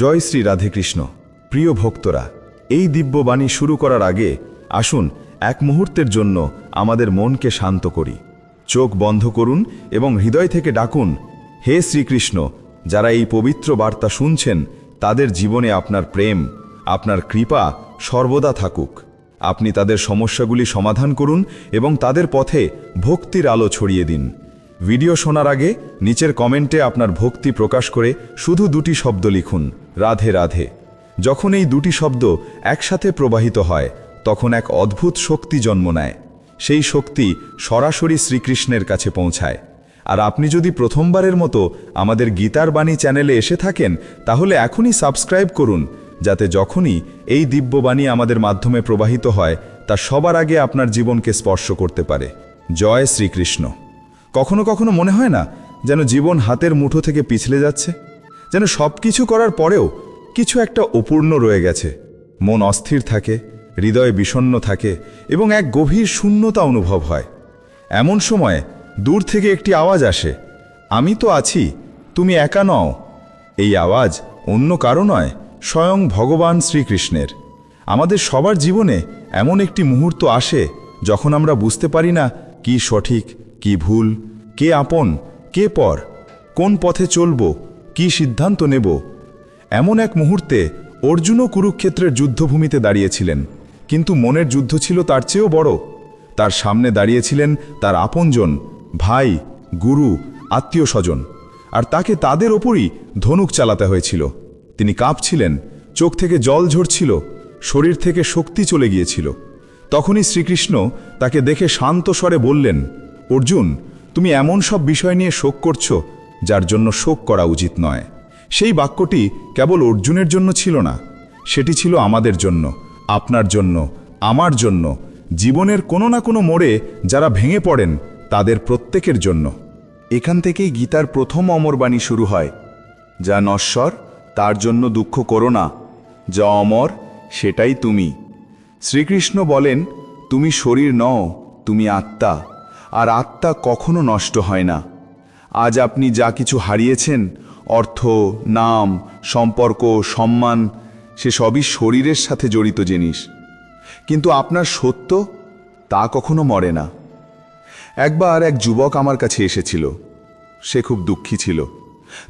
জয় শ্রী রাধেকৃষ্ণ, প্রিয় ভক্তরা, এই দিব্যবাণী শুরু করার আগে আসুন এক মুহূর্তের জন্য আমাদের মনকে শান্ত করি। চোখ বন্ধ করুন এবং হৃদয় থেকে ডাকুন, হে শ্রীকৃষ্ণ, যারা এই পবিত্র বার্তা শুনছেন, তাদের জীবনে আপনার প্রেম, আপনার কৃপা সর্বদা থাকুক। আপনি তাদের সমস্যাগুলি সমাধান করুন এবং তাদের পথে ভক্তির আলো ছড়িয়ে দিন। ভিডিও শোনার আগে নিচের কমেন্টে আপনার ভক্তি প্রকাশ করে শুধু দুটি শব্দ লিখুন, রাধে রাধে। যখন এই দুটি শব্দ একসাথে প্রবাহিত হয়, তখন এক অদ্ভুত শক্তি জন্ম নেয়। সেই শক্তি সরাসরি শ্রীকৃষ্ণের কাছে পৌঁছায়। আর আপনি যদি প্রথমবারের মতো আমাদের গীতার বাণী চ্যানেলে এসে থাকেন, তাহলে এখনই সাবস্ক্রাইব করুন, যাতে যখনই এই দিব্যবাণী আমাদের মাধ্যমে প্রবাহিত হয়, তা সবার আগে আপনার জীবনকে স্পর্শ করতে পারে। জয় শ্রীকৃষ্ণ। কখনো কখনো মনে হয় না যেন জীবন হাতের মুঠো থেকে পিছলে যাচ্ছে, যেন সব কিছু করার পরেও কিছু একটা অপূর্ণ রয়ে গেছে। মন অস্থির থাকে, হৃদয় বিষণ্ণ থাকে এবং এক গভীর শূন্যতা অনুভব হয়। এমন সময় দূর থেকে একটি আওয়াজ আসে, আমি তো আছি, তুমি একা নও। এই আওয়াজ অন্য কারও নয়, স্বয়ং ভগবান শ্রীকৃষ্ণের। আমাদের সবার জীবনে এমন একটি মুহূর্ত আসে যখন আমরা বুঝতে পারি না কি সঠিক কি ভুল? কে আপন? কে পর? কোন পথে চলব? কি সিদ্ধান্ত নেব? এমন এক মুহূর্তে অর্জুনও কুরুক্ষেত্রের যুদ্ধভূমিতে দাঁড়িয়েছিলেন। কিন্তু মনের যুদ্ধ ছিল তার চেয়েও বড়। তার সামনে দাঁড়িয়েছিলেন তার আপনজন, ভাই, গুরু আত্মীয় স্বজন আর তাকে তাদের ওপরই ধনুক চালাতে হয়েছিল। তিনি কাঁপছিলেন, চোখ থেকে জল ঝরছিল, শরীর থেকে শক্তি চলে গিয়েছিল। তখনই শ্রীকৃষ্ণ তাকে দেখে শান্ত স্বরে বললেন অর্জুন, তুমি এমন সব বিষয় নিয়ে শোক করছ, যার জন্য শোক করা উচিত নয়। সেই বাক্যটি কেবল অর্জুনের জন্য ছিল না, সেটি ছিল আমাদের জন্য, আপনার জন্য, আমার জন্য, জীবনের কোনো না কোনো মোড়ে যারা ভেঙে পড়েন, তাদের প্রত্যেকের জন্য। এখান থেকেই গীতার প্রথম অমরবাণী শুরু হয়, যা নশ্বর, তার জন্য দুঃখ করো না, যা অমর, সেটাই তুমি। শ্রীকৃষ্ণ বলেন, তুমি শরীর নও, তুমি আত্মা। আর আত্মা কখনো নষ্ট হয় না। আজ আপনি যা কিছু হারিয়েছেন, অর্থ, নাম, সম্পর্ক, সম্মান, সে সবই শরীরের সাথে জড়িত জিনিস। কিন্তু আপনার সত্য, তা কখনো মরে না। একবার এক যুবক আমার কাছে এসেছিল। সে খুব দুঃখী ছিল।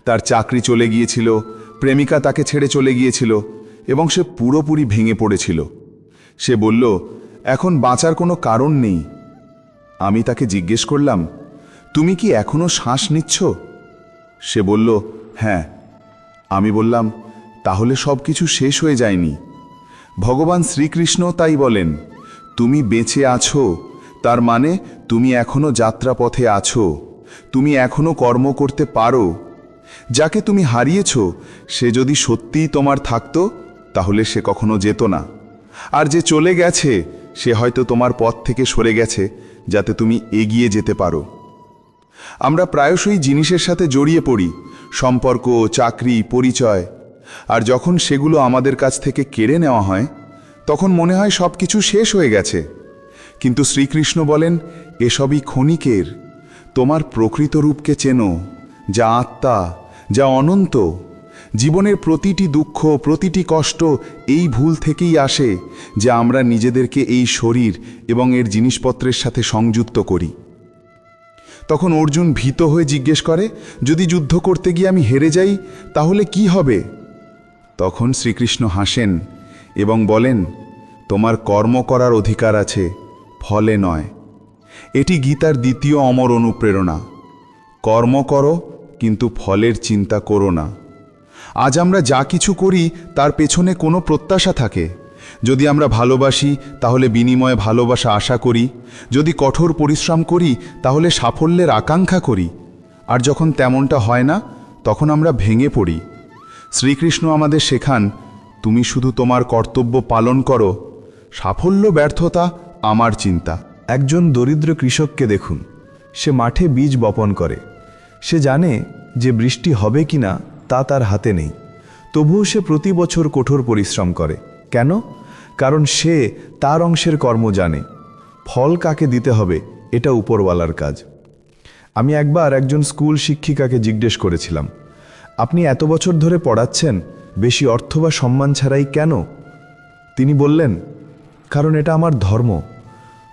তার চাকরি চলে গিয়েছিল, প্রেমিকা তাকে ছেড়ে চলে গিয়েছিল এবং সে পুরোপুরি ভেঙে পড়েছিল। সে বলল, এখন বাঁচার কোনো কারণ নেই। আমি তাকে জিজ্ঞেস করলাম, তুমি কি এখনও শ্বাস নিচ্ছ? সে বলল হ্যাঁ। আমি বললাম, তাহলে সব কিছু শেষ হয়ে যায়নি। ভগবান শ্রীকৃষ্ণ তাই বলেন, তুমি বেঁচে আছো, তার মানে তুমি এখনও যাত্রাপথে আছো, তুমি এখনও কর্ম করতে পারো। যাকে তুমি হারিয়েছ, সে যদি সত্যিই তোমার থাকতো, তাহলে সে কখনো যেত না। আর যে চলে গেছে, সে হয়তো তোমার পথ থেকে সরে গেছে যাতে তুমি এগিয়ে যেতে পারো। আমরা প্রায়শই জিনিসের সাথে জড়িয়ে পড়ি, সম্পর্ক, চাকরি, পরিচয়। আর যখন সেগুলো আমাদের কাছ থেকে কেড়ে নেওয়া হয়, তখন মনে হয় সব কিছু শেষ হয়ে গেছে। কিন্তু শ্রীকৃষ্ণ বলেন, এসবই ক্ষণিকের। তোমার প্রকৃত রূপকে চেনো, যা আত্মা, যা অনন্ত। জীবনের প্রতিটি দুঃখ, প্রতিটি কষ্ট এই ভুল থেকেই আসে যে আমরা নিজেদেরকে এই শরীর এবং এর জিনিসপত্রের সাথে সংযুক্ত করি। তখন অর্জুন ভীত হয়ে জিজ্ঞেস করে, যদি যুদ্ধ করতে গিয়ে আমি হেরে যাই, তাহলে কি হবে? তখন শ্রীকৃষ্ণ হাসেন এবং বলেন, তোমার কর্ম করার অধিকার আছে, ফলে নয়। এটি গীতার দ্বিতীয় অমর অনুপ্রেরণা। কর্ম করো, কিন্তু ফলের চিন্তা করো না। আজ আমরা যা কিছু করি, তার পেছনে কোনো প্রত্যাশা থাকে। যদি আমরা ভালোবাসি, তাহলে বিনিময়ে ভালোবাসা আশা করি। যদি কঠোর পরিশ্রম করি, তাহলে সাফল্যের আকাঙ্ক্ষা করি। আর যখন তেমনটা হয় না, তখন আমরা ভেঙে পড়ি। শ্রীকৃষ্ণ আমাদের শেখান, তুমি শুধু তোমার কর্তব্য পালন করো। সাফল্য, ব্যর্থতা, আমার চিন্তা। একজন দরিদ্র কৃষককে দেখুন। সে মাঠে বীজ বপন করে। সে জানে যে বৃষ্টি হবে কি না তা তার হাতে নেই। তবুও সে প্রতি বছর কঠোর পরিশ্রম করে। কেন? কারণ সে তার অংশের কর্ম জানে। ফল কাকে দিতে হবে, এটা উপরওয়ালার কাজ। আমি একবার একজন স্কুল শিক্ষিকাকে জিজ্ঞেস করেছিলাম, আপনি এত বছর ধরে পড়াচ্ছেন, বেশি অর্থ বা সম্মান ছাড়াই কেন? তিনি বললেন, কারণ এটা আমার ধর্ম।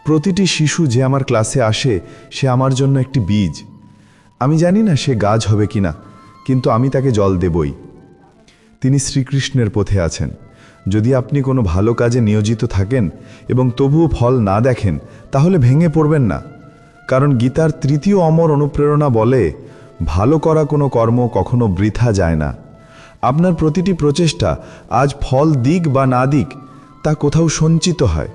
প্রতিটি শিশু যে আমার ক্লাসে আসে, সে আমার জন্য একটি বীজ। আমি জানি না সে গাছ হবে কিনা। কিন্তু আমি তাকে জল দেবই। তিনি শ্রীকৃষ্ণের পথে আছেন। যদি আপনি কোনো ভালো কাজে নিয়োজিত থাকেন এবং তবুও ফল না দেখেন, তাহলে ভেঙে পড়বেন না। কারণ গীতার তৃতীয় অমর অনুপ্রেরণা বলে, ভালো করা কোনো কর্ম কখনো বৃথা যায় না। আপনার প্রতিটি প্রচেষ্টা আজ ফল দিক বা না দিক, তা কোথাও সঞ্চিত হয়।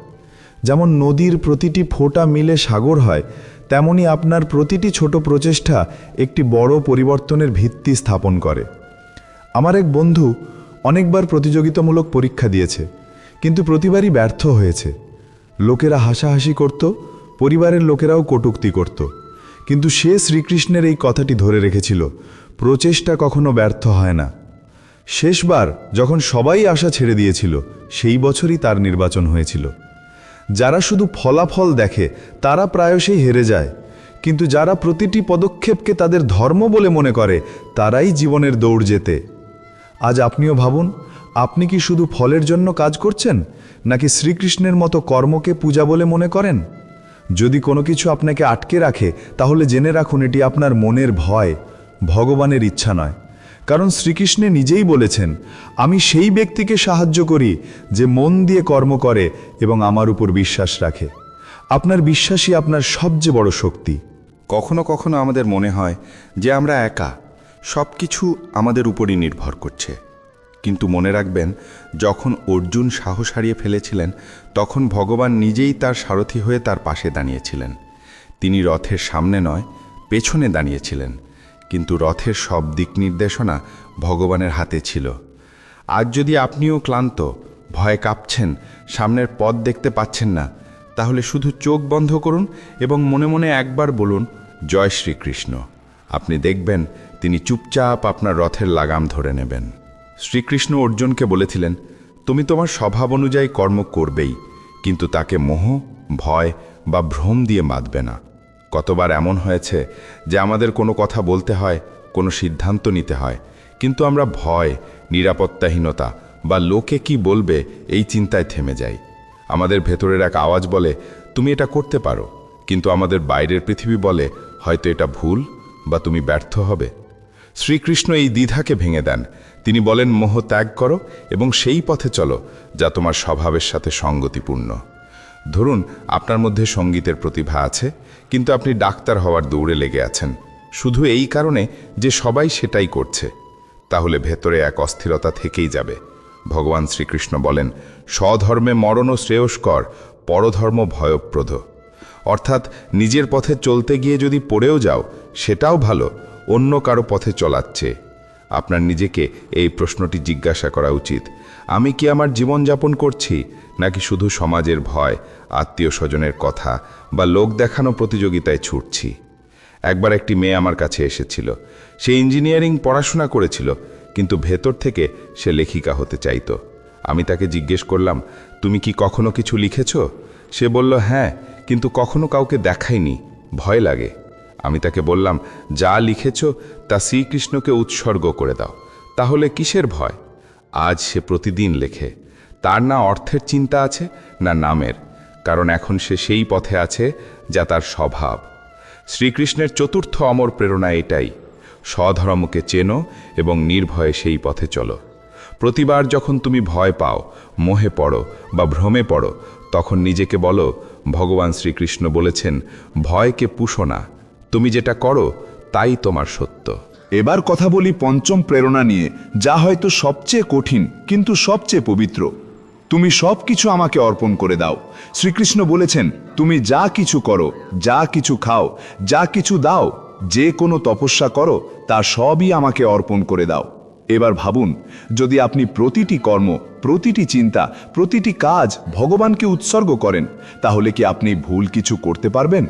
যেমন নদীর প্রতিটি ফোঁটা মিলে সাগর হয় তেমনি আপনার প্রতিটি ছোট প্রচেষ্টা একটি বড় পরিবর্তনের ভিত্তি স্থাপন করে। আমার এক বন্ধু অনেকবার প্রতিযোগিতামূলক পরীক্ষা দিয়েছে, কিন্তু প্রতিবারই ব্যর্থ হয়েছে। লোকেরা হাসাহাসি করত, পরিবারের লোকেরাও কটূক্তি করত। কিন্তু সে শ্রীকৃষ্ণের এই কথাটি ধরে রেখেছিল, প্রচেষ্টা কখনো ব্যর্থ হয় না। শেষবার যখন সবাই আশা ছেড়ে দিয়েছিল, সেই বছরই তার নির্বাচন হয়েছিল। যারা শুধু ফলাফল দেখে, তারা প্রায়শই হেরে যায়। কিন্তু যারা প্রতিটি পদক্ষেপকে তাদের ধর্ম বলে মনে করে, তারাই জীবনের দৌড় যেতে আজ আপনিও ভাবুন, আপনি কি শুধু ফলের জন্য কাজ করছেন, নাকি শ্রীকৃষ্ণের মতো কর্মকে পূজা বলে মনে করেন? যদি কোনো কিছু আপনাকে আটকে রাখে, তাহলে জেনে রাখুন এটি আপনার মনের ভয়, ভগবানের ইচ্ছা নয়। কারণ শ্রীকৃষ্ণে নিজেই বলেছেন, আমি সেই ব্যক্তিকে সাহায্য করি যে মন দিয়ে কর্ম করে এবং আমার উপর বিশ্বাস রাখে। আপনার বিশ্বাসই আপনার সবচেয়ে বড় শক্তি। কখনো কখনো আমাদের মনে হয় যে আমরা একা সব কিছু আমাদের উপরই নির্ভর করছে। কিন্তু মনে রাখবেন, যখন অর্জুন সাহস হারিয়ে ফেলেছিলেন, তখন ভগবান নিজেই তার সারথি হয়ে তার পাশে দাঁড়িয়েছিলেন। তিনি রথের সামনে নয়, পেছনে দাঁড়িয়েছিলেন। কিন্তু রথের সব দিক নির্দেশনা ভগবানের হাতে ছিল। আজ যদি আপনিও ক্লান্ত, ভয়ে কাঁপছেন, সামনের পথ দেখতে পাচ্ছেন না, তাহলে শুধু চোখ বন্ধ করুন এবং মনে মনে একবার বলুন, জয় শ্রীকৃষ্ণ। আপনি দেখবেন তিনি চুপচাপ আপনার রথের লাগাম ধরে নেবেন। শ্রীকৃষ্ণ অর্জুনকে বলেছিলেন, তুমি তোমার স্বভাব অনুযায়ী কর্ম করবেই, কিন্তু তাকে মোহ, ভয় বা ভ্রম দিয়ে বাঁধবে না। কতবার এমন হয়েছে যে আমাদের কোনো কথা বলতে হয়, কোনো সিদ্ধান্ত নিতে হয়। কিন্তু আমরা ভয়, নিরাপত্তাহীনতা বা লোকে কি বলবে এই চিন্তায় থেমে যাই। আমাদের ভেতরের এক আওয়াজ বলে, তুমি এটা করতে পারো। কিন্তু আমাদের বাইরের পৃথিবী বলে, হয়তো এটা ভুল বা তুমি ব্যর্থ হবে। শ্রীকৃষ্ণ এই দ্বিধাকে ভেঙে দেন। তিনি বলেন, মোহ ত্যাগ করো এবং সেই পথে চলো, যা তোমার স্বভাবের সাথে সঙ্গতিপূর্ণ। ধরুন, আপনার মধ্যে সঙ্গীতের প্রতিভা আছে কিন্তু আপনি ডাক্তার হওয়ার দৌড়ে লেগে আছেন। শুধু এই কারণে যে সবাই সেটাই করছে। তাহলে ভেতরে এক অস্থিরতা থেকেই যাবে। ভগবান শ্রীকৃষ্ণ বলেন, স্বধর্মে মরণ ও শ্রেয়স্কর পরধর্ম ভয়প্রদ। অর্থাৎ নিজের পথে চলতে গিয়ে যদি পড়েও যাও, সেটাও ভালো, অন্য কারও পথে চলাচ্ছে আপনার নিজেকে এই প্রশ্নটি জিজ্ঞাসা করা উচিত। আমি কি আমার জীবনযাপন করছি? নাকি শুধু সমাজের ভয় আত্মীয় স্বজনের কথা বা লোক দেখানো প্রতিযোগিতায় ছুটছি? একবার একটি মেয়ে আমার কাছে এসেছিল। সে ইঞ্জিনিয়ারিং পড়াশোনা করেছিল, কিন্তু ভেতর থেকে সে লেখিকা হতে চাইতো। আমি তাকে জিজ্ঞেস করলাম, তুমি কি কখনো কিছু লিখেছ? সে বলল হ্যাঁ কিন্তু কখনো কাউকে দেখাইনি, ভয় লাগে। আমি তাকে বললাম, যা লিখেছ, তা শ্রীকৃষ্ণকে উৎসর্গ করে দাও, তাহলে কিসের ভয়? আজ সে প্রতিদিন লেখে। তার না অর্থের চিন্তা আছে, না নামের, কারণ এখন সে সেই পথে আছে যা তার স্বভাব। শ্রীকৃষ্ণের চতুর্থ অমর প্রেরণা এটাই, স্বধর্মকে চেনো এবং নির্ভয়ে সেই পথে চলো। প্রতিবার যখন তুমি ভয় পাও, মোহে পড়ো বা ভ্রমে পড়ো, তখন নিজেকে বলো, ভগবান শ্রীকৃষ্ণ বলেছেন, ভয়কে পুষো না। তুমি যেটা করো, তাই তোমার সত্য। এবার কথা বলি পঞ্চম প্রেরণা নিয়ে, যা হয়তো সবচেয়ে কঠিন, কিন্তু সবচেয়ে পবিত্র। তুমি সব কিছু আমাকে অর্পণ করে দাও। শ্রীকৃষ্ণ বলেছেন, তুমি যা কিছু করো, যা কিছু খাও, যা কিছু দাও, যে কোনো তপস্যা করো, তা সবই আমাকে অর্পণ করে দাও। এবার ভাবুন, যদি আপনি প্রতিটি কর্ম, প্রতিটি চিন্তা, প্রতিটি কাজ ভগবানকে উৎসর্গ করেন, তাহলে কি আপনি ভুল কিছু করতে পারবেন?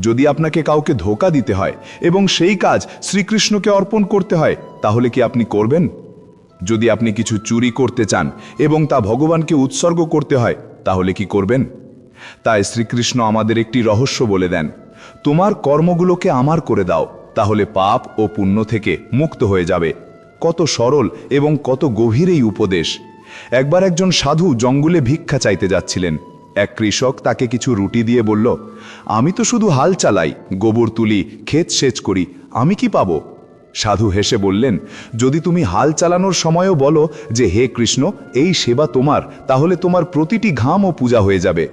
যদি আপনাকে কাউকে ধোকা দিতে হয় এবং সেই কাজ শ্রীকৃষ্ণকে অর্পণ করতে হয়, তাহলে কি আপনি করবেন? যদি আপনি কিছু চুরি করতে চান এবং তা ভগবানকে উৎসর্গ করতে হয়, তাহলে কি করবেন? তাই শ্রীকৃষ্ণ আমাদের একটি রহস্য বলে দেন। তোমার কর্মগুলোকে আমার করে দাও, তাহলে পাপ ও পুণ্য থেকে মুক্ত হয়ে যাবে। কত সরল এবং কত গভীর এই উপদেশ। একবার একজন সাধু জঙ্গলে ভিক্ষা চাইতে যাচ্ছিলেন। এক কৃষক তাকে কিছু রুটি দিয়ে বলল, আমি তো শুধু হাল চালাই, গোবর তুলি, ক্ষেত সেচ করি, আমি কি পাবো? সাধু হেসে বললেন, যদি তুমি হাল চালানোর সময়ও বলো যে, হে কৃষ্ণ, এই সেবা তোমার, তাহলে তোমার প্রতিটি ঘামও পূজা হয়ে যাবে।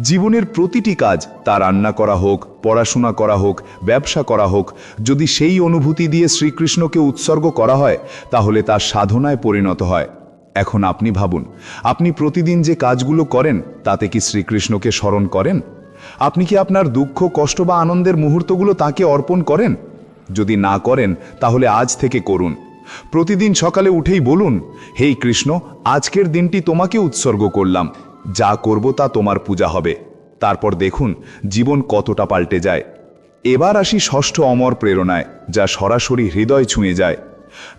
জীবনের প্রতিটি কাজ, তা রান্না করা হোক, পড়াশোনা করা হোক, ব্যবসা করা হোক, যদি সেই অনুভূতি দিয়ে শ্রীকৃষ্ণকে উৎসর্গ করা হয়, তাহলে তার সাধনায় পরিণত হয়। এখন আপনি ভাবুন, আপনি প্রতিদিন যে কাজগুলো করেন, তাতে কি শ্রীকৃষ্ণকে স্মরণ করেন? আপনি কি আপনার দুঃখ, কষ্ট বা আনন্দের মুহূর্তগুলো তাকে অর্পণ করেন? যদি না করেন, তাহলে আজ থেকে করুন। প্রতিদিন সকালে উঠেই বলুন হেই কৃষ্ণ, আজকের দিনটি তোমাকে উৎসর্গ করলাম। যা করব তা তোমার পূজা হবে। তারপর দেখুন, জীবন কতটা পাল্টে যায়। এবার আসি ষষ্ঠ অমর প্রেরণায়, যা সরাসরি হৃদয় ছুঁয়ে যায়।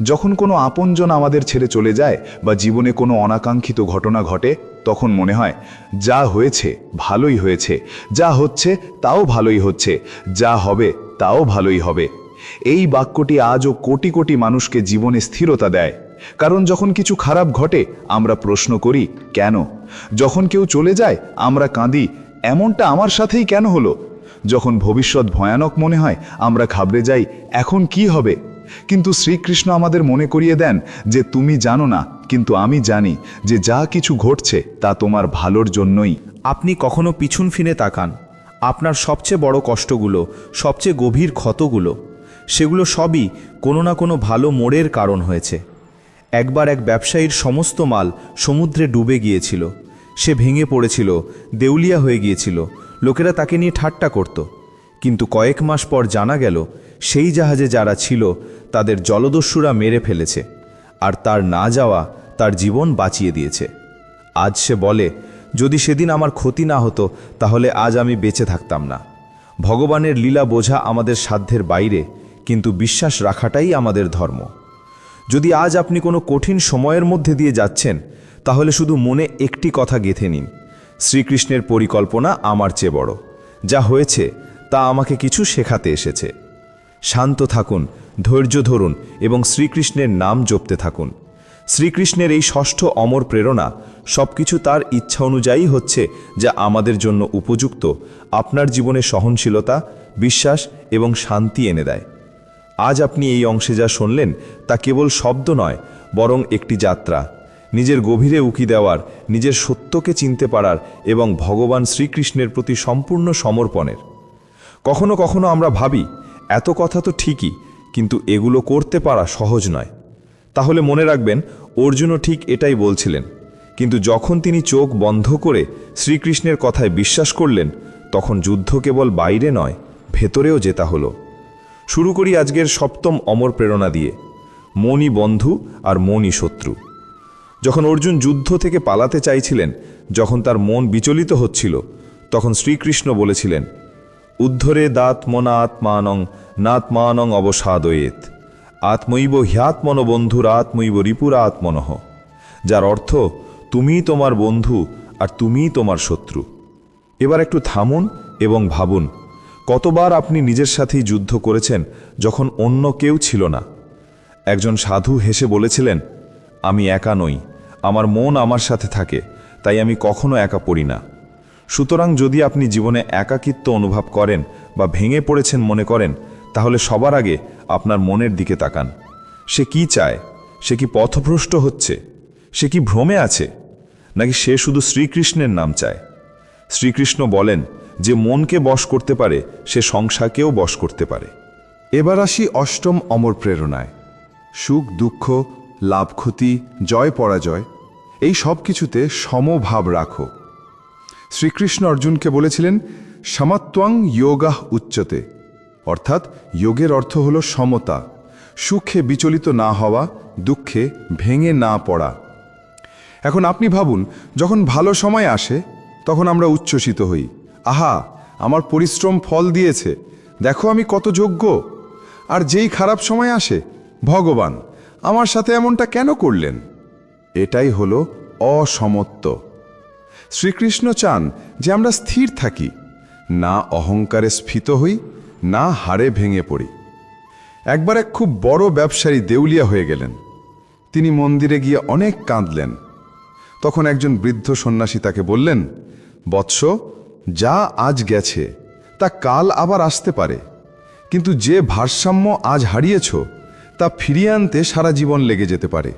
যখন কোনো আপনজন আমাদের ছেড়ে চলে যায় বা জীবনে কোনো অনাকাঙ্ক্ষিত ঘটনা ঘটে, তখন মনে হয়, যা হয়েছে, ভালোই হয়েছে। যা হচ্ছে, তাও ভালোই হচ্ছে। যা হবে, তাও ভালোই হবে। এই বাক্যটি আজও কোটি কোটি মানুষকে জীবনে স্থিরতা দেয়। কারণ যখন কিছু খারাপ ঘটে, আমরা প্রশ্ন করি, কেন? যখন কেউ চলে যায়, আমরা কাঁদি, এমনটা আমার সাথেই কেন হলো? যখন ভবিষ্যৎ ভয়ানক মনে হয়, আমরা ঘাবড়ে যাই, এখন কি হবে? কিন্তু শ্রীকৃষ্ণ আমাদের মনে করিয়ে দেন যে, তুমি জানো না, কিন্তু আমি জানি যে, যা কিছু ঘটছে, তা তোমার ভালোর জন্যই। আপনি কখনো পিছন ফিরে তাকান। আপনার সবচেয়ে বড় কষ্টগুলো, সবচেয়ে গভীর ক্ষতগুলো সেগুলো সবই কোনো না কোনো ভালো মোড়ের কারণ হয়েছে। একবার এক ব্যবসায়ীর সমস্ত মাল সমুদ্রে ডুবে গিয়েছিল। সে ভেঙে পড়েছিল, দেউলিয়া হয়ে গিয়েছিল, লোকেরা তাকে নিয়ে ঠাট্টা করত। কিন্তু কয়েক মাস পর জানা গেল, সেই জাহাজে যারা ছিল, তাদের জলদস্যুরা মেরে ফেলেছে, আর তার না যাওয়া তার জীবন বাঁচিয়ে দিয়েছে। আজ সে বলে, যদি সেদিন আমার ক্ষতি না হতো, তাহলে আজ আমি বেঁচে থাকতাম না। ভগবানের লীলা বোঝা আমাদের সাধ্যের বাইরে কিন্তু বিশ্বাস রাখাটাই আমাদের ধর্ম। যদি আজ আপনি কোনো কঠিন সময়ের মধ্যে দিয়ে যাচ্ছেন, তাহলে শুধু মনে একটি কথা গেঁথে নিন। শ্রীকৃষ্ণের পরিকল্পনা আমার চেয়ে বড়। যা হয়েছে, তা আমাকে কিছু শেখাতে এসেছে। শান্ত থাকুন, ধৈর্য ধরুন এবং শ্রীকৃষ্ণের নাম জপতে থাকুন। শ্রীকৃষ্ণের এই ষষ্ঠ অমর প্রেরণা সবকিছু তার ইচ্ছা অনুযায়ী হচ্ছে যা আমাদের জন্য উপযুক্ত, আপনার জীবনে সহনশীলতা, বিশ্বাস এবং শান্তি এনে দেয়। আজ আপনি এই অংশে যা শুনলেন তা কেবল শব্দ নয়, বরং একটি যাত্রা। নিজের গভীরে উকি দেওয়ার, নিজের সত্যকে চিনতে পারার এবং ভগবান শ্রীকৃষ্ণের প্রতি সম্পূর্ণ সমর্পণের। কখনো কখনো আমরা ভাবি, এত কথা তো ঠিকই, কিন্তু এগুলো করতে পারা সহজ নয়। তাহলে মনে রাখবেন, অর্জুনও ঠিক এটাই বলছিলেন। কিন্তু যখন তিনি চোখ বন্ধ করে শ্রীকৃষ্ণের কথায় বিশ্বাস করলেন, তখন যুদ্ধ কেবল বাইরে নয়, ভেতরেও জেতা হলো। শুরু করি আজকের সপ্তম অমর প্রেরণা দিয়ে। মনি বন্ধু আর মনি শত্রু। যখন অর্জুন যুদ্ধ থেকে পালাতে চাইছিলেন, যখন তার মন বিচলিত হচ্ছিল, তখন শ্রীকৃষ্ণ বলেছিলেন, উদ্ধরে দাঁতমনা আত্মানং, নাত্মানং অবসাদয়েত। আত্মৈব হ্যাত্মন বন্ধুর আত্মৈব রিপুরা আত্মনহ যার অর্থ, তুমিই তোমার বন্ধু আর তুমিই তোমার শত্রু। এবার একটু থামুন এবং ভাবুন কতবার আপনি নিজের সাথেই যুদ্ধ করেছেন যখন অন্য কেউ ছিল না? একজন সাধু হেসে বলেছিলেন, আমি একা নই, আমার মন আমার সাথে থাকে, তাই আমি কখনো একা পড়ি না। সুতরাং যদি আপনি জীবনে একাকিত্ব অনুভব করেন বা ভেঙে পড়েছেন মনে করেন, তাহলে সবার আগে আপনার মনের দিকে তাকান। সে কি চায়? সে কি পথভ্রষ্ট হচ্ছে? সে কি ভ্রমে আছে? নাকি সে শুধু শ্রীকৃষ্ণের নাম চায়? শ্রীকৃষ্ণ বলেন যে মনকে বশ করতে পারে, সে সংসারকেও বশ করতে পারে। এবার আসি অষ্টম অমর প্রেরণায়। সুখ, দুঃখ, লাভ, ক্ষতি, জয়, পরাজয়, এই সব কিছুতে সমভাব রাখো। শ্রীকৃষ্ণ অর্জুনকে বলেছিলেন সমাত্বাং যোগাহ উচ্চতে। অর্থাৎ যোগের অর্থ হল সমতা, সুখে বিচলিত না হওয়া, দুঃখে ভেঙে না পড়া। এখন আপনি ভাবুন, যখন ভালো সময় আসে, তখন আমরা উচ্ছ্বসিত হই। আহা, আমার পরিশ্রম ফল দিয়েছে। দেখো আমি কত যোগ্য। আর যেই খারাপ সময় আসে, ভগবান, আমার সাথে এমনটা কেন করলেন? এটাই হলো অসমত্ব। শ্রীকৃষ্ণ চান যে আমরা স্থির থাকি, না অহংকারে স্ফীত হই, না হারে ভেঙে পড়ি। একবার এক খুব বড় ব্যবসায়ী দেউলিয়া হয়ে গেলেন। তিনি মন্দিরে গিয়ে অনেক কাঁদলেন। তখন একজন বৃদ্ধ সন্ন্যাসী তাকে বললেন, বৎস যা আজ গেছে, তা কাল আবার আসতে পারে। কিন্তু যে ভারসাম্য আজ হারিয়েছ, তা ফিরিয়ে আনতে সারা জীবন লেগে যেতে পারে।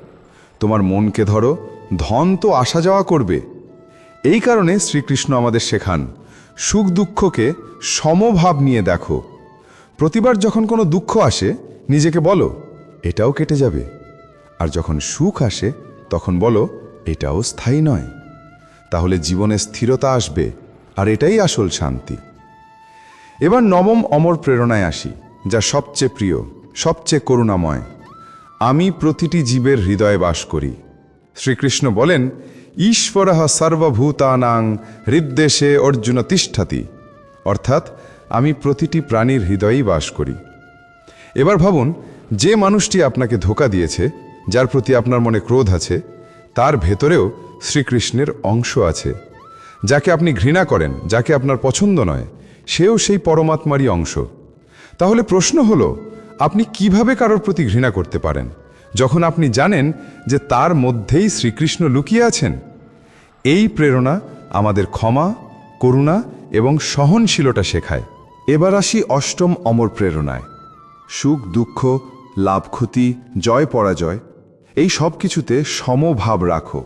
তোমার মনকে ধরো, ধন তো আসা যাওয়া করবে। এই কারণে শ্রীকৃষ্ণ আমাদের শেখান, সুখ দুঃখকে সমভাব নিয়ে দেখো। প্রতিবার যখন কোনো দুঃখ আসে, নিজেকে বলো, এটাও কেটে যাবে। আর যখন সুখ আসে, তখন বলো, এটাও স্থায়ী নয়। তাহলে জীবনে স্থিরতা আসবে। আর এটাই আসল শান্তি। এবার নবম অমর প্রেরণায় আসি, যা সবচেয়ে প্রিয়, সবচেয়ে করুণাময়। আমি প্রতিটি জীবের হৃদয়ে বাস করি। শ্রীকৃষ্ণ বলেন, ঈশ্বর সর্বভূতানাং হৃদ্দেশে অর্জুন তিষ্ঠাতি। অর্থাৎ, আমি প্রতিটি প্রাণীর হৃদয়েই বাস করি। এবার ভাবুন, যে মানুষটি আপনাকে ধোকা দিয়েছে, যার প্রতি আপনার মনে ক্রোধ আছে, তার ভেতরেও শ্রীকৃষ্ণের অংশ আছে। যাকে আপনি ঘৃণা করেন, যাকে আপনার পছন্দ নয়, সেও সেই পরমাত্মারই অংশ। তাহলে প্রশ্ন হলো, আপনি কীভাবে কারোর প্রতি ঘৃণা করতে পারেন? যখন আপনি জানেন যে তার মধ্যেই শ্রীকৃষ্ণ লুকিয়ে আছেন, এই প্রেরণা আমাদের ক্ষমা, করুণা এবং সহনশীলতা শেখায়। এবার আসি অষ্টম অমর প্রেরণায়। সুখ, দুঃখ, লাভ, ক্ষতি, জয়, পরাজয়, এই সব কিছুতে সমভাব রাখো।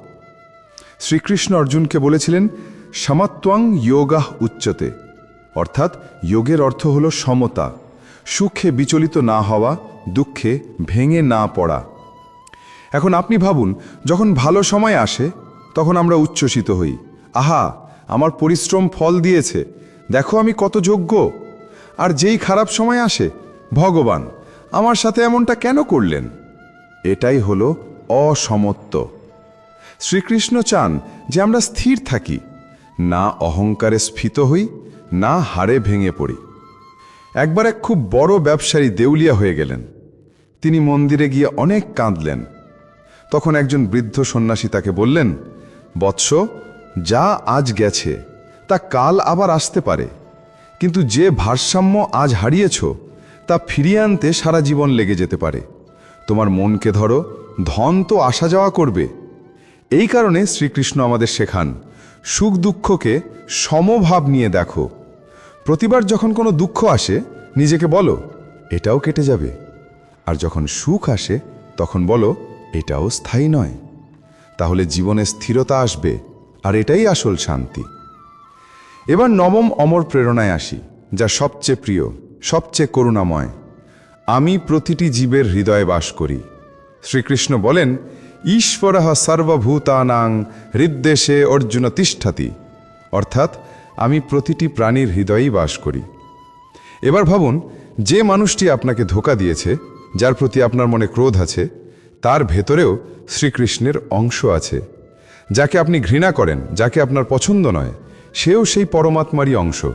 শ্রীকৃষ্ণ অর্জুনকে বলেছিলেন সমাত্বাং যোগাহ উচ্চতে। অর্থাৎ যোগের অর্থ হল সমতা। সুখে বিচলিত না হওয়া, দুঃখে ভেঙে না পড়া। এখন আপনি ভাবুন, যখন ভালো সময় আসে, তখন আমরা উচ্ছ্বসিত হই। আহা, আমার পরিশ্রম ফল দিয়েছে। দেখো আমি কত যোগ্য। আর যেই খারাপ সময় আসে, ভগবান, আমার সাথে এমনটা কেন করলেন? এটাই হলো অসমত্ব। শ্রীকৃষ্ণ চান যে আমরা স্থির থাকি। না অহংকারে স্ফীত হই, না হাড়ে ভেঙে পড়ি। একবার এক খুব বড় ব্যবসায়ী দেউলিয়া হয়ে গেলেন। তিনি মন্দিরে গিয়ে অনেক কাঁদলেন। তখন একজন বৃদ্ধ সন্ন্যাসী তাকে বললেন, বৎস, যা আজ গেছে, তা কাল আবার আসতে পারে। কিন্তু যে ভারসাম্য আজ হারিয়েছ, তা ফিরিয়ে আনতে সারা জীবন লেগে যেতে পারে। তোমার মনকে ধরো, ধন তো আসা যাওয়া করবে। এই কারণে শ্রীকৃষ্ণ আমাদের শেখান সুখ দুঃখকে সমভাব নিয়ে দেখো। প্রতিবার যখন কোনো দুঃখ আসে, নিজেকে বলো, এটাও কেটে যাবে। আর যখন সুখ আসে, তখন বলো, এটাও স্থায়ী নয়। তাহলে জীবনে স্থিরতা আসবে, আর এটাই আসল শান্তি। এবার নবম অমর প্রেরণায় আসি, যা সবচেয়ে প্রিয়, সবচেয়ে করুণাময়। আমি প্রতিটি জীবের হৃদয়ে বাস করি। শ্রীকৃষ্ণ বলেন ঈশ্বর সর্বভূতানাং হৃদ্দেশে অর্জুন তিষ্ঠাতি। অর্থাৎ আমি প্রতিটি প্রাণীর হৃদয়েই বাস করি। এবার ভাবুন, যে মানুষটি আপনাকে ধোকা দিয়েছে, যার প্রতি আপনার মনে ক্রোধ আছে, তার ভেতরেও শ্রীকৃষ্ণের অংশ আছে। যাকে আপনি ঘৃণা করেন, যাকে আপনার পছন্দ নয়, সেও সেই পরমাত্মারই অংশ।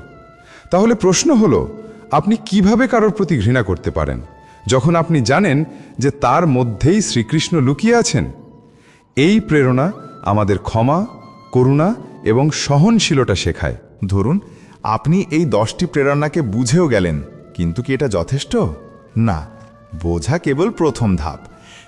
তাহলে প্রশ্ন হলো, আপনি কীভাবে কারোর প্রতি ঘৃণা করতে পারেন? যখন আপনি জানেন যে তার মধ্যেই শ্রীকৃষ্ণ লুকিয়ে আছেন, এই প্রেরণা আমাদের ক্ষমা, করুণা এবং সহনশীলতা শেখায়। ধরুন, আপনি এই দশটি প্রেরণাকে বুঝেও গেলেন, কিন্তু কি এটা যথেষ্ট? না, বোঝা কেবল প্রথম ধাপ।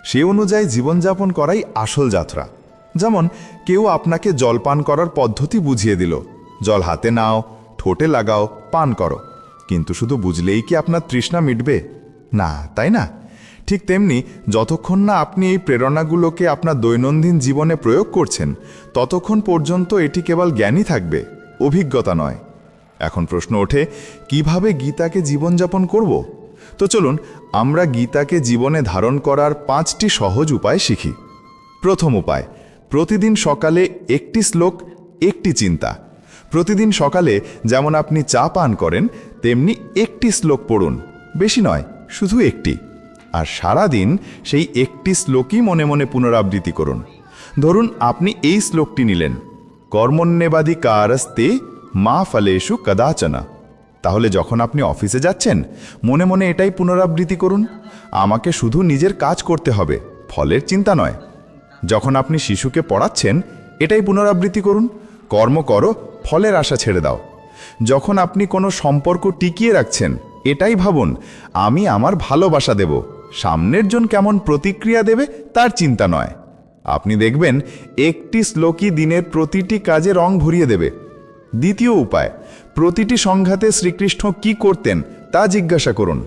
সে অনুযায়ী জীবনযাপন করাই আসল যাত্রা। যেমন, কেউ আপনাকে জল পান করার পদ্ধতি বুঝিয়ে দিল, জল হাতে নাও, ঠোঁটে লাগাও, পান করো। কিন্তু শুধু বুঝলেই কি আপনার তৃষ্ণা মিটবে? না, তাই না? ঠিক তেমনি যতক্ষণ না আপনি এই প্রেরণাগুলোকে আপনার দৈনন্দিন জীবনে প্রয়োগ করছেন, ততক্ষণ পর্যন্ত এটি কেবল জ্ঞানই থাকবে, অভিজ্ঞতা নয়। এখন প্রশ্ন ওঠে, কীভাবে গীতাকে জীবনযাপন করব? তো চলুন, আমরা গীতাকে জীবনে ধারণ করার পাঁচটি সহজ উপায় শিখি। প্রথম উপায়, প্রতিদিন সকালে একটি শ্লোক, একটি চিন্তা। প্রতিদিন সকালে যেমন আপনি চা পান করেন, তেমনি একটি শ্লোক পড়ুন, বেশি নয়। শুধু একটি, আর সারা দিন সেই একটি শ্লোকই মনে মনে পুনরাবৃত্তি করুন। ধরুন, আপনি এই শ্লোকটি নিলেন কর্মণ্যবাদী কারস্তে মা ফলেষু কদাচনা। তাহলে যখন আপনি অফিসে যাচ্ছেন, মনে মনে এটাই পুনরাবৃত্তি করুন, আমাকে শুধু নিজের কাজ করতে হবে, ফলের চিন্তা নয়। যখন আপনি শিশুকে পড়াচ্ছেন, এটাই পুনরাবৃত্তি করুন, কর্ম করো, ফলের আশা ছেড়ে দাও। যখন আপনি কোনো সম্পর্ক টিকিয়ে রাখছেন এটাই ভাবুন, আমি আমার ভালোবাসা দেব। সামনের জন কেমন প্রতিক্রিয়া দেবে তার চিন্তা নয়। আপনি দেখবেন, একটি শ্লোকই দিনের প্রতিটি কাজে রং ভরিয়ে দেবে। দ্বিতীয় উপায়, প্রতিটি সংঘাতে শ্রীকৃষ্ণ কি করতেন তা জিজ্ঞাসা করুন।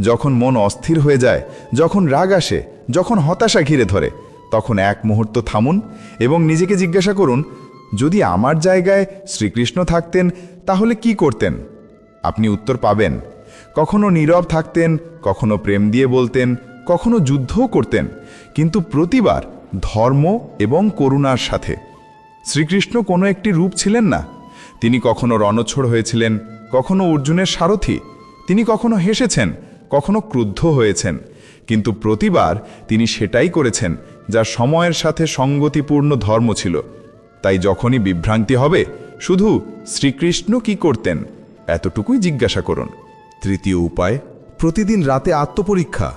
যখন মন অস্থির হয়ে যায়, যখন রাগ আসে, যখন হতাশা ঘিরে ধরে, তখন এক মুহূর্ত থামুন এবং নিজেকে জিজ্ঞাসা করুন, যদি আমার জায়গায় শ্রীকৃষ্ণ থাকতেন, তাহলে কি করতেন? আপনি উত্তর পাবেন কখনো নীরব থাকতেন, কখনো প্রেম দিয়ে বলতেন, কখনো যুদ্ধও করতেন, কিন্তু প্রতিবার ধর্ম এবং করুণার সাথে। শ্রীকৃষ্ণ কোনো একটি রূপ ছিলেন না। তিনি কখনো রণছোড় হয়েছিলেন, কখনো অর্জুনের সারথি। তিনি কখনো হেসেছেন, কখনো ক্রুদ্ধ হয়েছেন, কিন্তু প্রতিবার তিনি সেটাই করেছেন, যা সময়ের সাথে সঙ্গতিপূর্ণ ধর্ম ছিল। তাই যখনই বিভ্রান্তি হবে, শুধু শ্রীকৃষ্ণ কি করতেন, এতটুকুই জিজ্ঞাসা করুন। তৃতীয় উপায়, প্রতিদিন রাতে আত্মপরীক্ষা।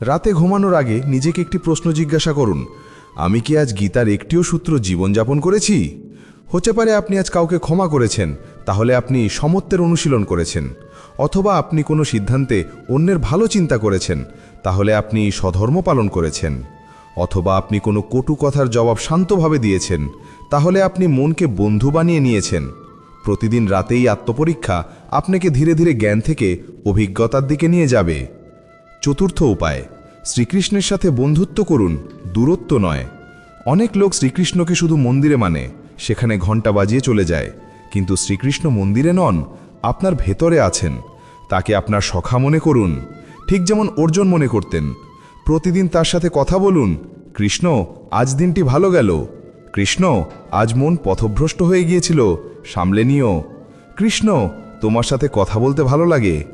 রাতে ঘুমানোর আগে নিজেকে একটি প্রশ্ন জিজ্ঞাসা করুন, আমি কি আজ গীতার একটিও সূত্র জীবনযাপন করেছি? হতে পারে আপনি আজ কাউকে ক্ষমা করেছেন, তাহলে আপনি সমত্বের অনুশীলন করেছেন, অথবা আপনি কোনো সিদ্ধান্তে অন্যের ভালো চিন্তা করেছেন, তাহলে আপনি স্বধর্ম পালন করেছেন। অথবা আপনি কোনো কটু কথার জবাব শান্তভাবে দিয়েছেন, তাহলে আপনি মনকে বন্ধু বানিয়ে নিয়েছেন। প্রতিদিন রাতেই আত্মপরীক্ষা আপনাকে ধীরে ধীরে জ্ঞান থেকে অভিজ্ঞতার দিকে নিয়ে যাবে। চতুর্থ উপায়, শ্রীকৃষ্ণের সাথে বন্ধুত্ব করুন, দূরত্ব নয়। অনেক লোক শ্রীকৃষ্ণকে শুধু মন্দিরে মানে সেখানে ঘণ্টা বাজিয়ে চলে যায়। কিন্তু শ্রীকৃষ্ণ মন্দিরে নন, আপনার ভেতরে আছেন। তাকে আপনার সখা মনে করুন। ঠিক যেমন অর্জুন মনে করতেন, প্রতিদিন তার সাথে কথা বলুন। কৃষ্ণ, আজ দিনটি ভালো গেল। কৃষ্ণ, আজ মন পথভ্রষ্ট হয়ে গিয়েছিল। সামলে নিও। কৃষ্ণ, তোমার সাথে কথা বলতে ভালো লাগে।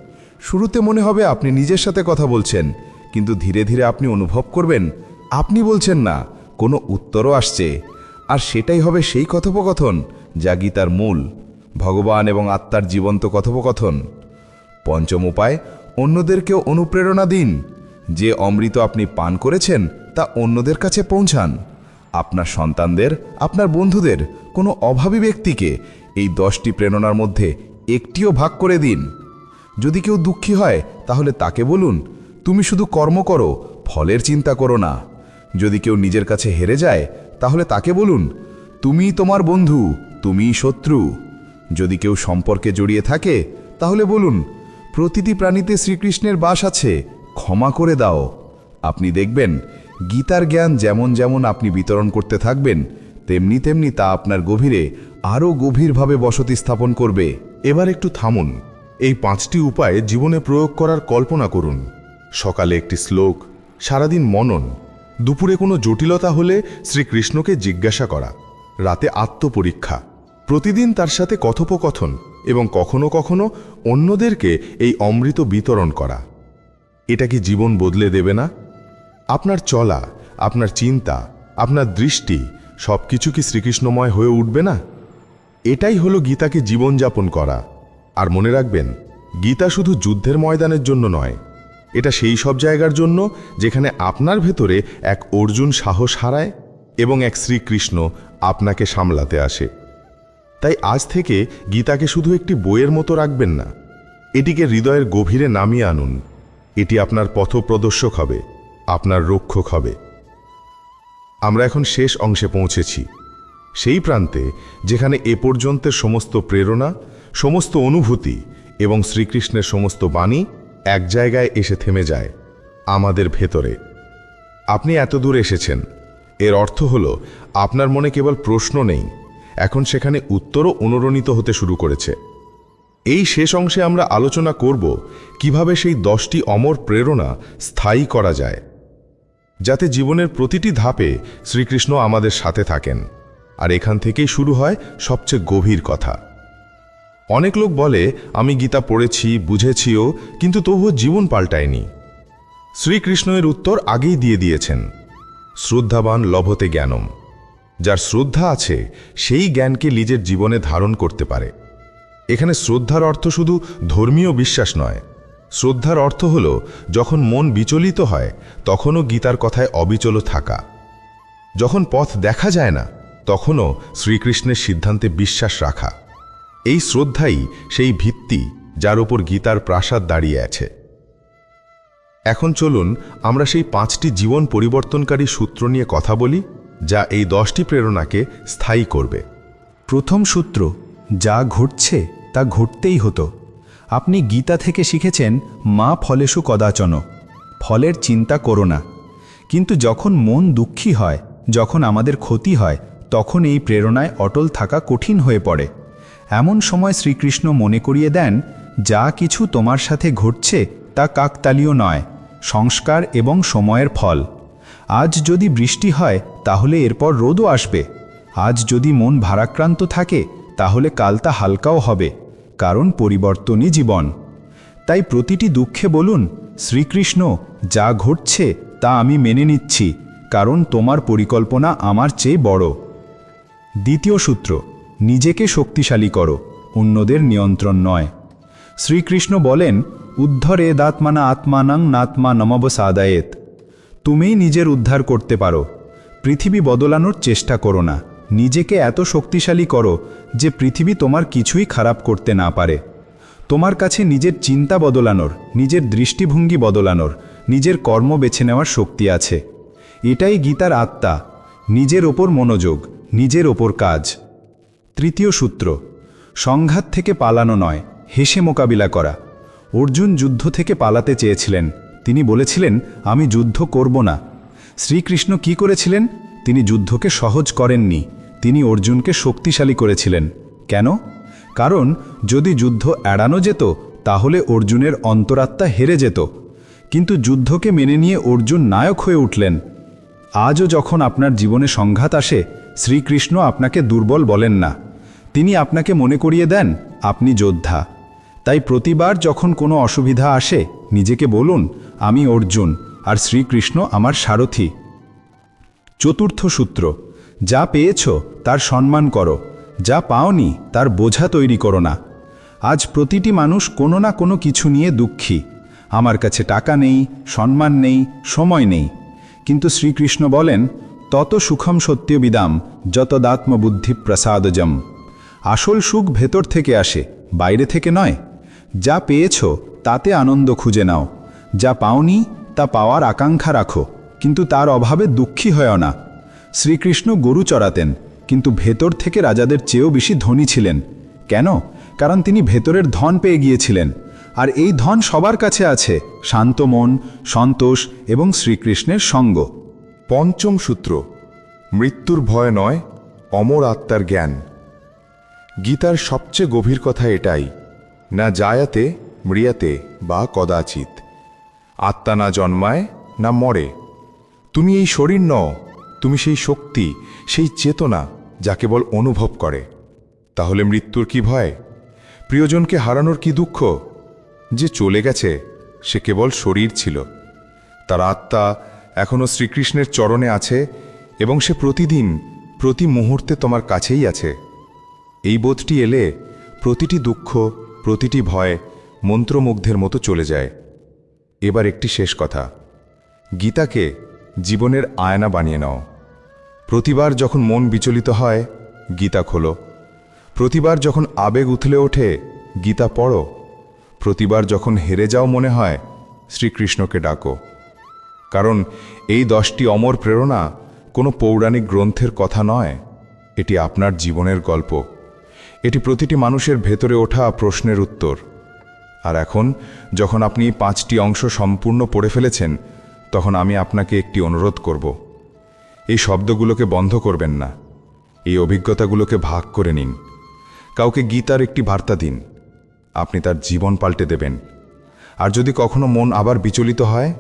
শুরুতে মনে হবে আপনি নিজের সাথে কথা বলছেন, কিন্তু ধীরে ধীরে আপনি অনুভব করবেন, আপনি বলছেন না, কোনো উত্তরও আসছে। আর সেটাই হবে সেই কথোপকথন যা গীতার মূল, ভগবান এবং আত্মার জীবন্ত কথোপকথন। পঞ্চম উপায় অন্যদেরকেও অনুপ্রেরণা দিন। যে অমৃত আপনি পান করেছেন, তা অন্যদের কাছে পৌঁছান। আপনার সন্তানদের, আপনার বন্ধুদের, কোনো অভাবী ব্যক্তিকে এই দশটি প্রেরণার মধ্যে একটিও ভাগ করে দিন। যদি কেউ দুঃখী হয়, তাহলে তাকে বলুন, তুমি শুধু কর্ম করো, ফলের চিন্তা করো না। যদি কেউ নিজের কাছে হেরে যায়, তাহলে তাকে বলুন, তুমিই তোমার বন্ধু, তুমিই শত্রু। যদি কেউ সম্পর্কে জড়িয়ে থাকে, তাহলে বলুন, প্রতিটি প্রাণীতে শ্রীকৃষ্ণের বাস আছে, ক্ষমা করে দাও। আপনি দেখবেন গীতার জ্ঞান যেমন যেমন আপনি বিতরণ করতে থাকবেন, তেমনি তেমনি তা আপনার গভীরে আরও গভীরভাবে বসতি স্থাপন করবে। এবার একটু থামুন। এই পাঁচটি উপায় জীবনে প্রয়োগ করার কল্পনা করুন। সকালে একটি শ্লোক, সারাদিন মনন। দুপুরে কোনো জটিলতা হলে শ্রীকৃষ্ণকে জিজ্ঞাসা করা। রাতে আত্মপরীক্ষা। প্রতিদিন তার সাথে কথোপকথন এবং কখনো কখনো অন্যদেরকে এই অমৃত বিতরণ করা। এটা কি জীবন বদলে দেবে না? আপনার চলা, আপনার চিন্তা, আপনার দৃষ্টি সব কিছু কি শ্রীকৃষ্ণময় হয়ে উঠবে না? এটাই হলো গীতাকে জীবনযাপন করা। আর মনে রাখবেন, গীতা শুধু যুদ্ধের ময়দানের জন্য নয়, এটা সেই সব জায়গার জন্য যেখানে আপনার ভেতরে এক অর্জুন সাহস হারায় এবং এক শ্রীকৃষ্ণ আপনাকে সামলাতে আসে। তাই আজ থেকে গীতাকে শুধু একটি বইয়ের মতো রাখবেন না, এটিকে হৃদয়ের গভীরে নামিয়ে আনুন। এটি আপনার পথপ্রদর্শক হবে। আপনার রক্ষক হবে। আমরা এখন শেষ অংশে পৌঁছেছি। সেই প্রান্তে, যেখানে এ পর্যন্তের সমস্ত প্রেরণা, সমস্ত অনুভূতি এবং শ্রীকৃষ্ণের সমস্ত বাণী এক জায়গায় এসে থেমে যায় আমাদের ভেতরে। আপনি এত দূর এসেছেন। এর অর্থ হল, আপনার মনে কেবল প্রশ্ন নেই। এখন সেখানে উত্তরও অনুরণিত হতে শুরু করেছে। এই শেষ অংশে আমরা আলোচনা করব কীভাবে সেই দশটি অমর প্রেরণা স্থায়ী করা যায়। যাতে জীবনের প্রতিটি ধাপে শ্রীকৃষ্ণ আমাদের সাথে থাকেন। আর এখান থেকেই শুরু হয় সবচেয়ে গভীর কথা। অনেক লোক বলে, আমি গীতা পড়েছি, বুঝেছিও, কিন্তু তবুও জীবন পাল্টায়নি। শ্রীকৃষ্ণ এর উত্তর আগেই দিয়ে দিয়েছেন, শ্রদ্ধাবান লভতে জ্ঞানম। যার শ্রদ্ধা আছে, সেই জ্ঞানকে নিজের জীবনে ধারণ করতে পারে। এখানে শ্রদ্ধার অর্থ শুধু ধর্মীয় বিশ্বাস নয় শ্রদ্ধার অর্থ হল, যখন মন বিচলিত হয়, তখনও গীতার কথায় অবিচল থাকা। যখন পথ দেখা যায় না, তখনও শ্রীকৃষ্ণের সিদ্ধান্তে বিশ্বাস রাখা। এই শ্রদ্ধাই সেই ভিত্তি যার উপর গীতার প্রাসাদ দাঁড়িয়ে আছে। এখন চলুন আমরা সেই পাঁচটি জীবন পরিবর্তনকারী সূত্র নিয়ে কথা বলি, যা এই দশটি প্রেরণাকে স্থায়ী করবে। প্রথম সূত্র, যা ঘটছে তা ঘটতেই হতো। আপনি গীতা থেকে শিখেছেন, মা ফলেষু কদাচন। ফলের চিন্তা করো না। কিন্তু যখন মন দুঃখী হয়, যখন আমাদের ক্ষতি হয়, তখন এই প্রেরণায় অটল থাকা কঠিন হয়ে পড়ে। এমন সময় শ্রীকৃষ্ণ মনে করিয়ে দেন, যা কিছু তোমার সাথে ঘটছে, তা কাকতালীয় নয়, সংস্কার এবং সময়ের ফল। আজ যদি বৃষ্টি হয়, তাহলে এরপর রোদও আসবে। আজ যদি মন ভারাক্রান্ত থাকে, তাহলে কাল তা হালকাও হবে। কারণ পরিবর্তনই জীবন। তাই প্রতিটি দুঃখে বলুন, শ্রীকৃষ্ণ, যা ঘটছে, তা আমি মেনে নিচ্ছি, কারণ তোমার পরিকল্পনা আমার চেয়ে বড়। দ্বিতীয় সূত্র, নিজেকে শক্তিশালী করো, অন্যদের নিয়ন্ত্রণ নয়। শ্রীকৃষ্ণ বলেন, উদ্ধরে দাত্মানা আত্মানাং নাত্মা নমব সাদায়েত তুমিই নিজের উদ্ধার করতে পারো। পৃথিবী বদলানোর চেষ্টা করো না। নিজেকে এত শক্তিশালী করো যে পৃথিবী তোমার কিছুই খারাপ করতে না পারে। তোমার কাছে নিজের চিন্তা বদলানোর, নিজের দৃষ্টিভঙ্গি বদলানোর, নিজের কর্ম বেছে নেওয়ার শক্তি আছে। এটাই গীতার আত্মা, নিজের ওপর মনোযোগ, নিজের ওপর কাজ। তৃতীয় সূত্র, সংঘাত থেকে পালানো নয়, হেসে মোকাবিলা করা। অর্জুন যুদ্ধ থেকে পালাতে চেয়েছিলেন। তিনি বলেছিলেন, আমি যুদ্ধ করব না। শ্রীকৃষ্ণ কি করেছিলেন? তিনি যুদ্ধকে সহজ করেননি। তিনি অর্জুনকে শক্তিশালী করেছিলেন। কেন? কারণ যদি যুদ্ধ এড়ানো যেত, তাহলে অর্জুনের অন্তরাত্মা হেরে যেত। কিন্তু যুদ্ধকে মেনে নিয়ে অর্জুন নায়ক হয়ে উঠলেন। আজও যখন আপনার জীবনে সংঘাত আসে, শ্রীকৃষ্ণ আপনাকে দুর্বল বলেন না। তিনি আপনাকে মনে করিয়ে দেন, আপনি যোদ্ধা। তাই প্রতিবার যখন কোনো অসুবিধা আসে, নিজেকে বলুন, আমি অর্জুন, আর শ্রীকৃষ্ণ আমার সারথি। চতুর্থ সূত্র। যা পেয়েছ, তার সম্মান করো। যা পাওনি, তার বোঝা তৈরি করো না। আজ প্রতিটি মানুষ কোনো না কোনো কিছু নিয়ে দুঃখী। আমার কাছে টাকা নেই, সম্মান নেই, সময় নেই। কিন্তু শ্রীকৃষ্ণ বলেন, তত সুখম সত্যবিদাম, যত দাত্মবুদ্ধি প্রসাদজম। আসল সুখ ভেতর থেকে আসে, বাইরে থেকে নয়। যা পেয়েছ, তাতে আনন্দ খুঁজে নাও। যা পাওনি, তা পাওয়ার আকাঙ্ক্ষা রাখো। কিন্তু তার অভাবে দুঃখী হয় না। শ্রীকৃষ্ণ গরু চড়াতেন, কিন্তু ভেতর থেকে রাজাদের চেয়েও বেশি ধনী ছিলেন। কেন? কারণ তিনি ভেতরের ধন পেয়ে গিয়েছিলেন। আর এই ধন সবার কাছে আছে, শান্ত মন, সন্তোষ এবং শ্রীকৃষ্ণের সঙ্গ। পঞ্চম সূত্র, মৃত্যুর ভয় নয়, অমর আত্মার জ্ঞান। গীতার সবচেয়ে গভীর কথা এটাই, না জায়াতে, মৃয়াতে বা কদাচিৎ। আত্মা না জন্মায়, না মরে। তুমি এই শরীর নও তুমি সেই শক্তি, সেই চেতনা যা কেবল অনুভব করে। তাহলে মৃত্যুর কি ভয়? প্রিয়জনকে হারানোর কি দুঃখ? যে চলে গেছে, সে কেবল শরীর ছিল। তার আত্মা এখনও শ্রীকৃষ্ণের চরণে আছে এবং সে প্রতিদিন, প্রতি মুহূর্তে তোমার কাছেই আছে। এই বোধটি এলে প্রতিটি দুঃখ, প্রতিটি ভয় মন্ত্রমুগ্ধের মতো চলে যায়। এবার একটি শেষ কথা। গীতাকে জীবনের আয়না বানিয়ে নাও। প্রতিবার যখন মন বিচলিত হয়, গীতা খোলো। প্রতিবার যখন আবেগ উথলে ওঠে, গীতা পড়ো। প্রতিবার যখন হেরে যাও মনে হয়, শ্রীকৃষ্ণকে ডাকো। কারণ এই দশটি অমর প্রেরণা কোনো পৌরাণিক গ্রন্থের কথা নয়। এটি আপনার জীবনের গল্প। এটি প্রতিটি মানুষের ভেতরে ওঠা প্রশ্নের উত্তর। আর এখন, যখন আপনি পাঁচটি অংশ সম্পূর্ণ পড়ে ফেলেছেন তখন আমি আপনাকে একটি অনুরোধ করব। এই শব্দগুলোকে বন্ধ করবেন না। এই অভিজ্ঞতাগুলোকে ভাগ করে নিন। কাউকে গীতার একটি বার্তা দিন। আপনি তার জীবন পাল্টে দেবেন। আর যদি কখনো মন আবার বিচলিত হয়,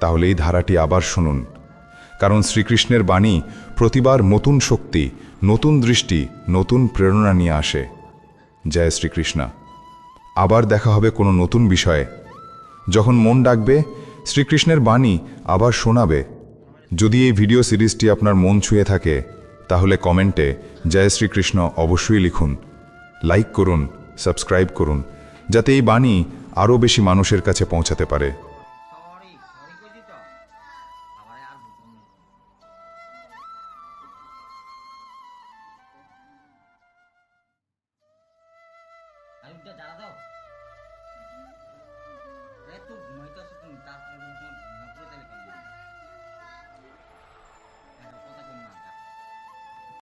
তাহলে এই ধারাটি আবার শুনুন। কারণ শ্রীকৃষ্ণের বাণী প্রতিবার নতুন শক্তি, নতুন দৃষ্টি, নতুন প্রেরণা নিয়ে আসে। জয় শ্রীকৃষ্ণ। আবার দেখা হবে কোনো নতুন বিষয়ে। যখন মন ডাকবে শ্রীকৃষ্ণের বাণী আবার শোনাবে। যদি এই ভিডিও সিরিজটি আপনার মন ছুঁয়ে থাকে, তাহলে কমেন্টে জয় শ্রীকৃষ্ণ অবশ্যই লিখুন। লাইক করুন, সাবস্ক্রাইব করুন, যাতে এই বাণী আরও বেশি মানুষের কাছে পৌঁছাতে পারে।